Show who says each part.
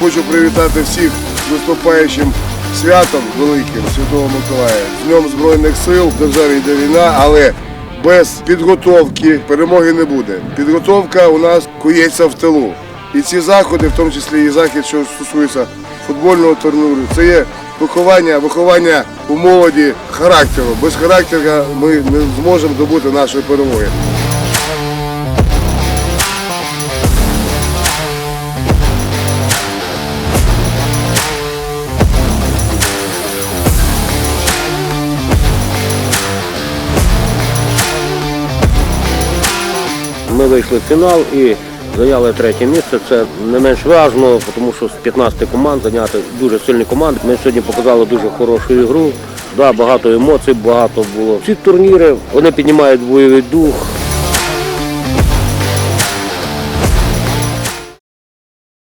Speaker 1: хочу привітати всіх з наступаючим святом великим Святого Миколая. З Днем Збройних сил в державі йде війна, але без підготовки перемоги не буде. Підготовка у нас кується в тилу. І ці заходи, в тому числі і захід, що стосується футбольного турніру, це є виховання, виховання у молоді характеру. Без характеру ми не зможемо добути нашої перемоги.
Speaker 2: Ми вийшли в фінал і зайняли третє місце. Це не менш важливо, тому що з 15 команд зайняти дуже сильні команди. Ми сьогодні показали дуже хорошу ігру. Да, багато емоцій, багато було. Ці турніри вони піднімають бойовий дух.